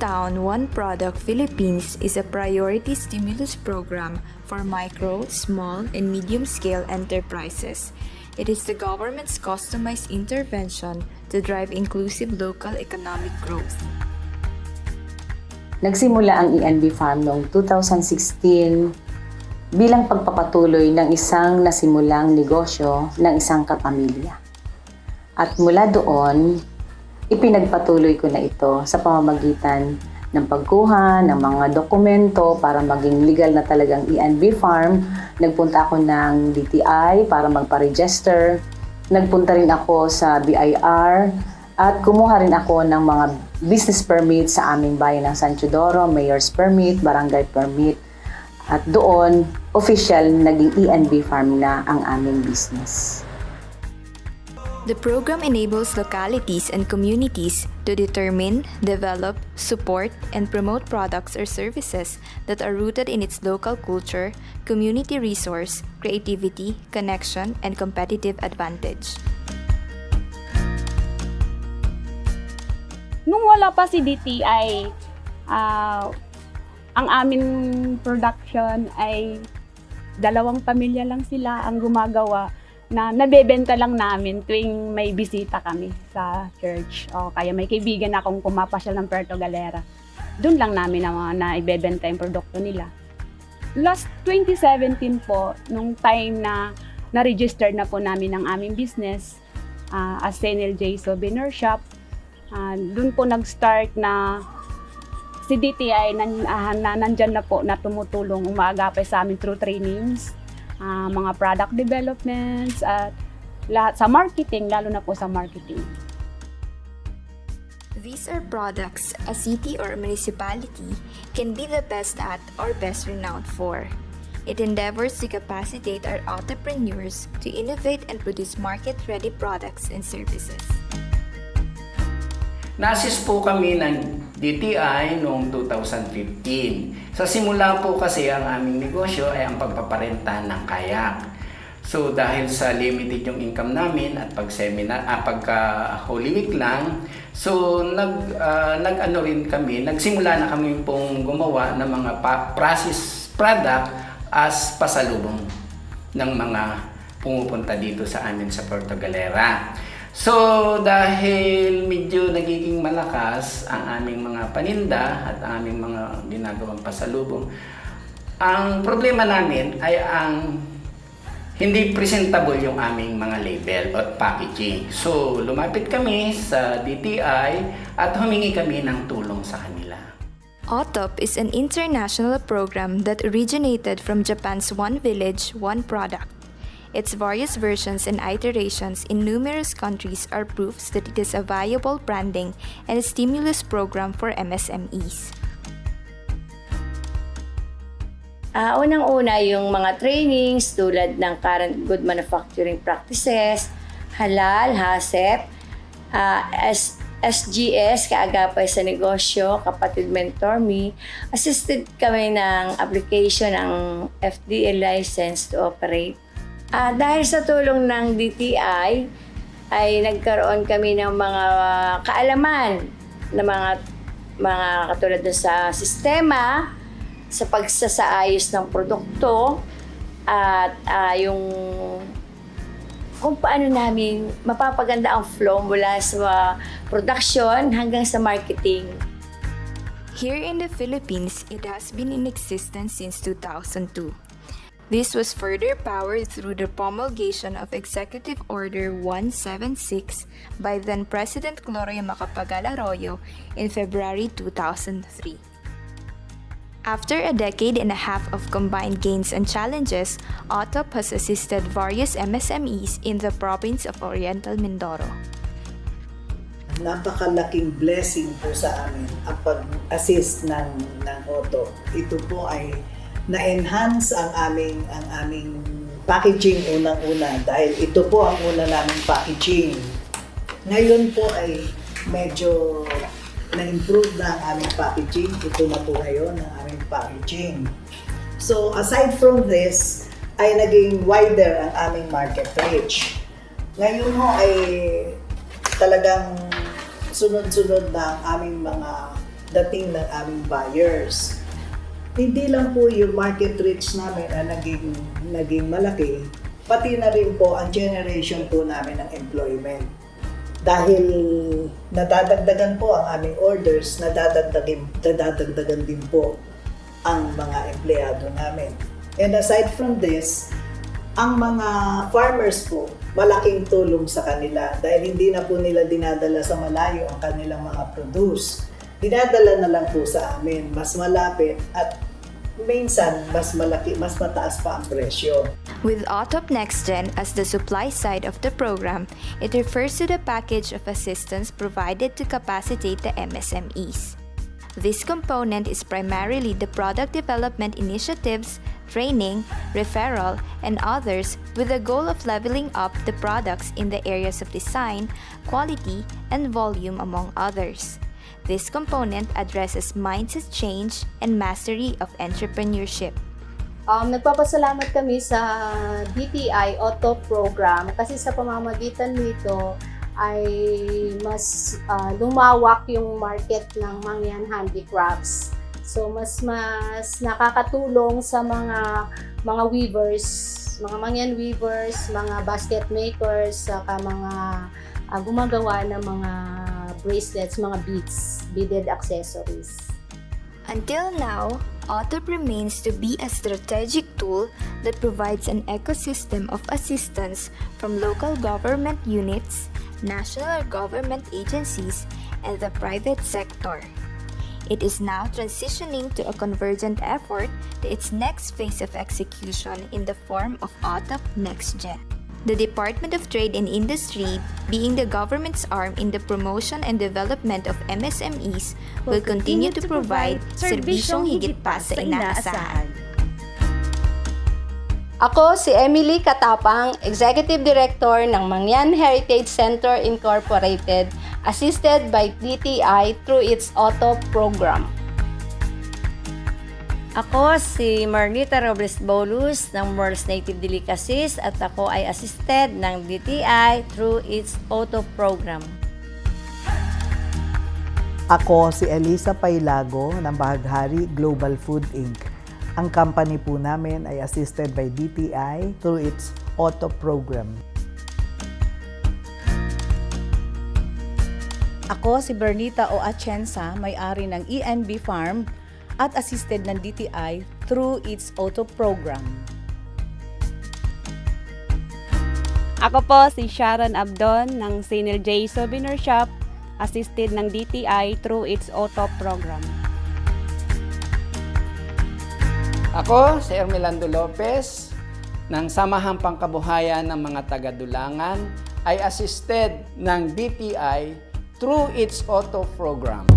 Town One Product Philippines is a priority stimulus program for micro, small, and medium scale enterprises. It is the government's customized intervention to drive inclusive local economic growth. Nagsimula ang ENB Farm noong 2016 bilang pagpapatuloy ng isang nasimulang negosyo ng isang kapamilya. At mula doon, ipinagpatuloy ko na ito sa pamamagitan ng pagkuha ng mga dokumento para maging legal na talagang ENB Farm. Nagpunta ako ng DTI para magpa-register. Nagpunta rin ako sa BIR at kumuha rin ako ng mga business permit sa aming bayan ng San Teodoro, mayor's permit, barangay permit. At doon, official naging ENB Farm na ang aming business. The program enables localities and communities to determine, develop, support, and promote products or services that are rooted in its local culture, community resource, creativity, connection, and competitive advantage. Nung wala pa si DTI, ah, ang aming production ay dalawang pamilya lang sila ang gumagawa na nabebenta lang namin tuwing may bisita kami sa church o kaya may kaibigan akong kumapasyal ng Puerto Galera. Doon lang namin na, na ibebenta yung produkto nila. Last 2017 po, nung time na na-register na po namin ang aming business ah, as Senel J. Souvenir Shop, Ah, doon po nag-start na si DTI nan, ah, na nandyan na po na tumutulong umaagapay sa amin through trainings, ah, mga product developments, at lahat sa marketing, lalo na po sa marketing. These are products a city or municipality can be the best at or best renowned for. It endeavors to capacitate our entrepreneurs to innovate and produce market-ready products and services. Nasis po kami ng DTI noong 2015. Sa simula po kasi ang aming negosyo ay ang pagpaparenta ng kayak. So dahil sa limited yung income namin at pag seminar ah, pagka Holy Week lang, so nag ah, nag-ano rin kami, nagsimula na kami pong gumawa ng mga process product as pasalubong ng mga pumupunta dito sa amin sa Puerto Galera. So, dahil medyo nagiging malakas ang aming mga paninda at ang aming mga ginagawang pasalubong, ang problema namin ay ang hindi presentable yung aming mga label at packaging. So, lumapit kami sa DTI at humingi kami ng tulong sa kanila. OTOP is an international program that originated from Japan's One Village, One Product. Its various versions and iterations in numerous countries are proofs that it is a viable branding and stimulus program for MSMEs. Ah, unang-una yung mga trainings tulad ng current good manufacturing practices, halal, HACCP, ah, S- SGS, kaagapay sa negosyo, kapatid mentor me, assisted kami ng application ng FDA license to operate. Ah, dahil sa tulong ng DTI, ay nagkaroon kami ng mga kaalaman ng mga mga katulad sa sistema, sa pagsasaayos ng produkto at ah, yung kung paano namin mapapaganda ang flow mula sa production hanggang sa marketing. Here in the Philippines, it has been in existence since 2002. This was further powered through the promulgation of Executive Order 176 by then President Gloria Macapagal Arroyo in February 2003. After a decade and a half of combined gains and challenges, OTOP has assisted various MSMEs in the province of Oriental Mindoro. napakalaking blessing po sa amin ang pag-assist ng ng Otto. Ito po ay na-enhance ang aming ang aming packaging unang-una dahil ito po ang una naming packaging. Ngayon po ay medyo na-improve na ang aming packaging. Ito na po ngayon ang aming packaging. So aside from this, ay naging wider ang aming market reach. Ngayon ho ay talagang sunod-sunod na ang aming mga dating ng aming buyers. Hindi lang po yung market reach namin ang naging, naging malaki, pati na rin po ang generation po namin ng employment. Dahil nadadagdagan po ang aming orders, nadadagdagan, nadadagdagan din po ang mga empleyado namin. And aside from this, ang mga farmers po, malaking tulong sa kanila dahil hindi na po nila dinadala sa malayo ang kanilang mga produce. Dinadala na lang po sa amin, mas malapit at minsan mas malaki, mas mataas pa ang presyo. With OTOP NextGen as the supply side of the program, it refers to the package of assistance provided to capacitate the MSMEs. This component is primarily the product development initiatives, training, referral, and others with the goal of leveling up the products in the areas of design, quality, and volume, among others. This component addresses mindset change and mastery of entrepreneurship. Um, nagpapasalamat kami sa DTI Auto Program kasi sa pamamagitan nito ay mas ah, lumawak yung market ng Mangyan Handicrafts. So mas mas nakakatulong sa mga mga weavers, mga Mangyan weavers, mga basket makers, saka mga ah, gumagawa ng mga bracelets, mga beads, beaded accessories. Until now, OTOP remains to be a strategic tool that provides an ecosystem of assistance from local government units, national government agencies, and the private sector. It is now transitioning to a convergent effort to its next phase of execution in the form of OTOP NextGen. The Department of Trade and Industry, being the government's arm in the promotion and development of MSMEs, will continue to provide serbisyong higit pa sa inaasahan. Ako si Emily Katapang, Executive Director ng Mangyan Heritage Center Incorporated, assisted by DTI through its Auto program. Ako si Marnita Robles Bolus ng Merles Native Delicacies at ako ay assisted ng DTI through its auto program. Ako si Elisa Pailago ng Bahaghari Global Food Inc. Ang company po namin ay assisted by DTI through its auto program. Ako si Bernita O. Atienza, may-ari ng ENB Farm at assisted ng DTI through its auto program. Ako po si Sharon Abdon ng Sinil J. Souvenir Shop, assisted ng DTI through its auto program. Ako, si Ermelando Lopez, ng Samahang Pangkabuhayan ng mga Taga-Dulangan, ay assisted ng DTI through its auto program.